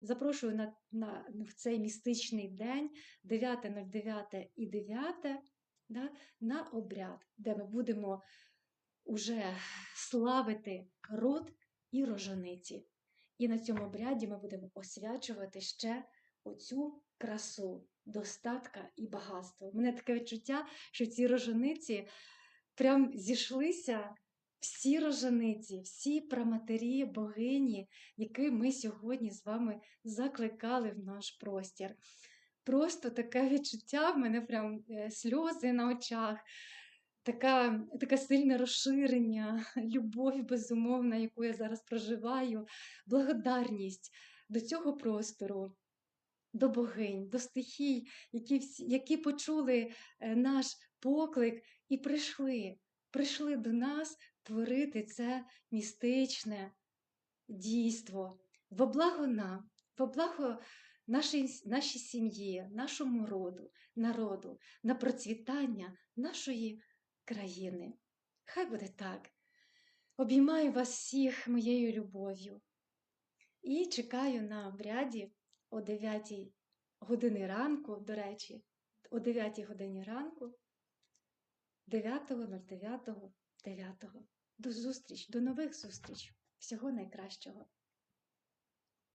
Запрошую на, на, в цей містичний день 9.09 і 9 да, на обряд, де ми будемо уже славити род і рожениці. І на цьому обряді ми будемо освячувати ще оцю красу, достатка і багатство. У мене таке відчуття, що ці рожениці прям зійшлися всі рожениці, всі праматері, богині, які ми сьогодні з вами закликали в наш простір. Просто таке відчуття, в мене прям е, сльози на очах, така, таке сильне розширення, любов безумовна, яку я зараз проживаю, благодарність до цього простору, до богинь, до стихій, які, які почули е, наш поклик і прийшли, прийшли до нас творити це містичне дійство во благо нам, во благо нашій, нашій сім'ї, нашому роду, народу, на процвітання нашої країни. Хай буде так. Обіймаю вас всіх моєю любов'ю і чекаю на обряді о 9 годині ранку, до речі, о 9 годині ранку, 9.09.9. До зустріч, до нових зустріч. Всього найкращого.